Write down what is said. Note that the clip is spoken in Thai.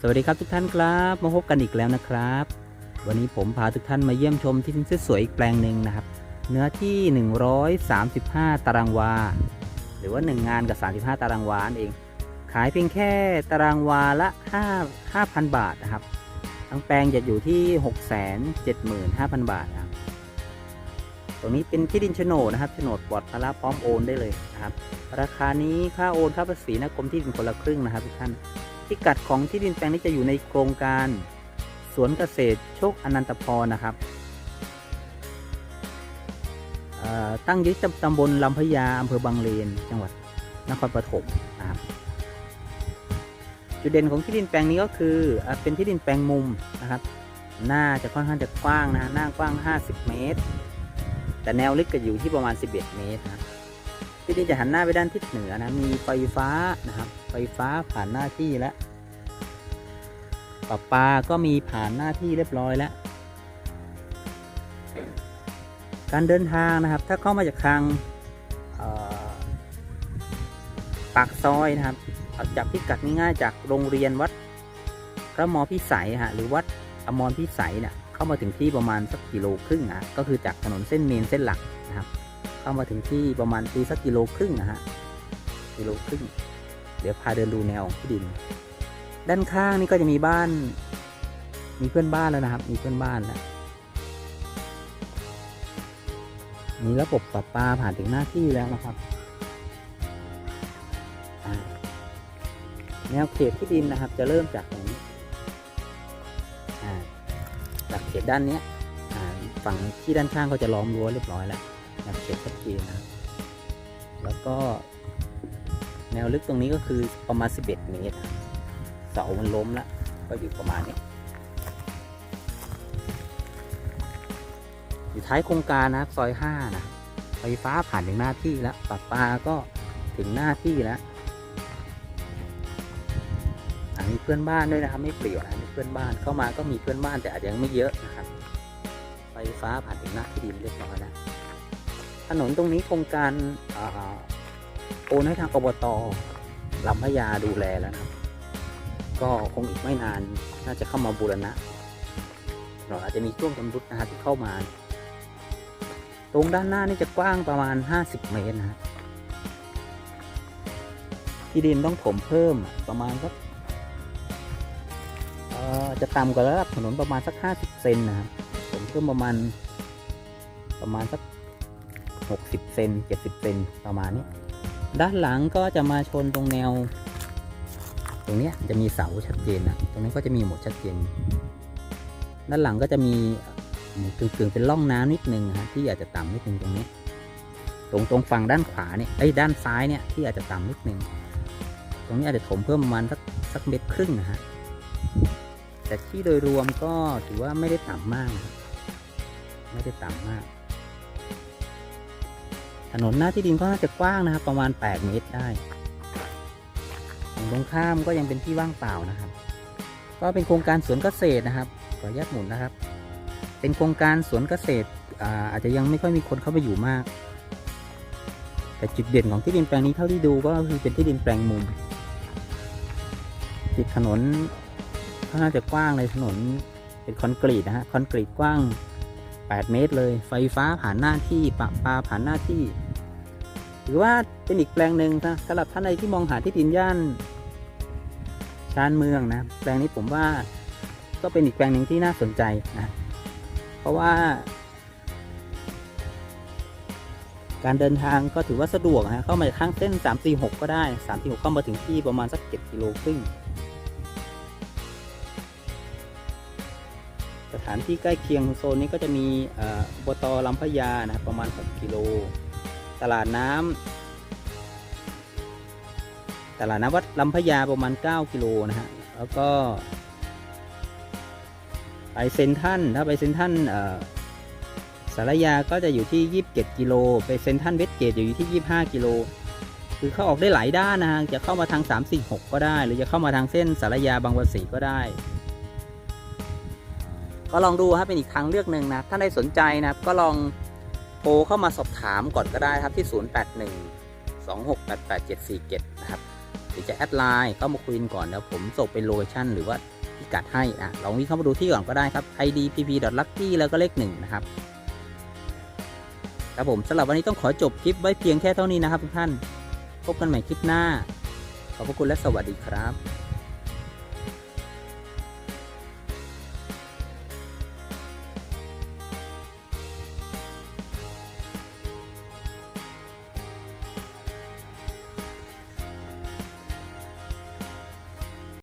สวัสดีครับทุกท่านครับมาพบกันอีกแล้วนะครับ วันนี้ผมพาทุกท่านมาเยี่ยมชมที่ดินสวยๆอีกแปลงหนึ่งนะครับ เนื้อที่ 135 ตารางวา หรือว่า 1 งานกับ 35 ตารางวานเอง ขายเพียงแค่ตารางวาละ 5 5,000 บาทนะครับทั้งแปลงจะอยู่ที่ 675,000 บาทนะครับ ตรงนี้เป็นที่ดินโฉนดนะครับโฉนดปลอดภาระพร้อมโอนได้เลยนะครับ ราคานี้ค่าโอนค่าภาษีนะกรมที่ดินคนละครึ่งนะครับทุกท่านพิกัดของที่ดินแปลงนี้จะอยู่ในโครงการสวนเกษตรโชคอนันตพรนะครับตั้งอยึดตำบลลำพญาอำเภอบางเลน จังหวัดนครปฐมนะครับจุดเด่นของที่ดินแปลงนี้ก็คืออเป็นที่ดินแปลงมุมนะครับ หน้าจะค่อนข้างจะกว้างนะหน้ากว้าง 50 เมตร แต่แนวลึกก็อยู่ที่ประมาณ 11 เมตรนะครับที่นี่จะหันหน้าไปด้านทิศเหนือนะ มีไฟฟ้านะครับ ไฟฟ้าผ่านหน้าที่แล้วปะปาก็มีผ่านหน้าที่เรียบร้อยแล้ว การเดินทางนะครับ ถ้าเข้ามาจากทางปากซอยนะครับจากพิกัดง่ายๆจากโรงเรียนวัดพระมอพิสัยฮะหรือวัดอมรพิสัยเนี่ย เข้ามาถึงที่ประมาณสักกิโลครึ่งนะก็คือจากถนนเส้นเมนเส้นหลักนะครับ เข้ามาถึงที่ประมาณตีสักกิโลครึ่งนะฮะกิโลครึ่ง เดี๋ยวพาเดินดูแนวของที่ดิน ด้านข้างนี่ก็จะมีบ้าน มีเพื่อนบ้านแล้วนะครับ มีเพื่อนบ้านแล้วมีระบบประปาผ่านถึงหน้าที่แล้วนะครับแนวเขตที่ดินนะครับ จะเริ่มจากต ด้านนี้ฝั่งที่ด้านข้างก็จะล้อมรั้วเรียบร้อยแล้วนวเขตชัดเจนนะครับแล้วก็แนวลึกตรงนี้ก็คือประมาณ 11 เมตรนะครับเสามันล้มแล้ว ก็อยู่ประมาณนี้ อยู่ท้ายโครงการนะครับซอย 5 นะ ไฟฟ้าผ่านถึงหน้าที่แล้วปรับปาก็ถึงหน้าที่แล้ว มีเพื่อนบ้านด้วยนะครับ ไม่เปลี่ยวนะมีเพื่อนบ้านเข้ามาก็มีเพื่อนบ้านแต่อาจจะยังไม่เยอะนะครับไฟฟ้าผ่านถึงหน้าที่ดินเรียบร้อยแล้วถนนตรงนี้โครงการอโอนให้ทางอบตลำพญาดูแลแล้วนะครับ ก็คงอีกไม่นานน่าจะเข้ามาบูรณะเราอาจจะมีช่วงชำรุดนะฮะที่เข้ามา ตรงด้านหน้านี่จะกว้างประมาณ 50 เมตรนะที่ดินต้องถมเพิ่มประมาณสัก อ่อจะต่ำกว่าระดับถนนประมาณสัก 50 เซนนะครับผมเพิ่มประมาณประมาณสัก 60 เซน70 เซนประมาณนี้ ด้านหลังก็จะมาชนตรงแนว ตรงนี้จะมีเสาชัดเจนนะตรงนี้ก็จะมีหมดชัดเจน ด้านหลังก็จะมีกึ่งๆเป็นร่องน้ำนิดนึงฮะที่อาจจะต่ำนิดนึงตรงนี้ ตรงตรงฝั่งด้านขวาเนี่ยไอ้ด้านซ้ายเนี่ยที่อาจจะต่ำนิดนึง ตรงนี้อาจจะถมเพิ่มประมาณสักสักเมตรครึ่งนะฮะ แต่ที่โดยรวมก็ถือว่าไม่ได้ต่ำมากครับไม่ได้ต่ำมาก ถนนหน้าที่ดินก็น่าจะกว้างนะครับ ประมาณ 8 เมตรได้ฝั่งตรงข้ามก็ยังเป็นที่ว่างเปล่านะครับ ก็เป็นโครงการสวนเกษตรนะครับขออนุญาตหมุนนะครับ เป็นโครงการสวนเกษตรอาอาจจะยังไม่ค่อยมีคนเข้าไปอยู่มาก แต่จุดเด่นของที่ดินแปลงนี้เท่าที่ดูก็คือเป็นที่ดินแปลงมุม ติดถนน อนข้างจะกว้างเลยถนนเป็นคอนกรีตนะฮะคอนกรีตกว้าง 8 เมตรเลย ไฟฟ้าผ่านหน้าที่ปะปาผ่านหน้าที่ หรือว่าเป็นอีกแปลงหนึ่งนะสำหรับท่านใดที่มองหาที่ดินย่านชานเมืองนะแปลงนี้ผมว่าก็เป็นอีกแปลงหนึ่งที่น่าสนใจนะเพราะว่า การเดินทางก็ถือว่าสะดวกนะเข้ามาข้างเส้น 346 ก็ได้ 346 เข้ามาถึงที่ประมาณสัก 7 กิโลครึ่ง สถานที่ใกล้เคียงโซนนี้ก็จะมีเอ่อบตลำพญานะครับประมาณ 6 กิโล ตลาดน้ำตลาดน้ำวัดลำพญาประมาณ 9 กิโลนะฮะแล้วก็ไปเซนทันถ้าไปเซนทันสารยาก็จะอยู่ที่ 27 กิโล ไปเซนทันเวสเกตอยู่ที่ 25 กิโล คือเข้าออกได้หลายด้านนะฮะ จะเข้ามาทาง 346 ก็ได้ หรือจะเข้ามาทางเส้นสารยาบางวันศรีก็ได้ ก็ลองดูครับเป็นอีกทางเลือกหนึ่งนะถ้าได้สนใจนะครับก็ลองโทรเข้ามาสอบถามก่อนก็ได้ครับที่ 081 2688 747นะครับหรือจะแอดไลน์เข้ามาคุยกันก่อนแล้วผมส่งเป็นโลเคชั่นหรือว่าพิกัดให้อะลองวิ่งเข้ามาดูที่ก่อนก็ได้ครับ id pp lucky แล้วก็เลขหนึ่งนะครับครับผมสำหรับวันนี้ต้องขอจบคลิปไว้เพียงแค่เท่านี้นะครับทุกท่าน พบกันใหม่คลิปหน้า ขอบพระคุณและสวัสดีครับ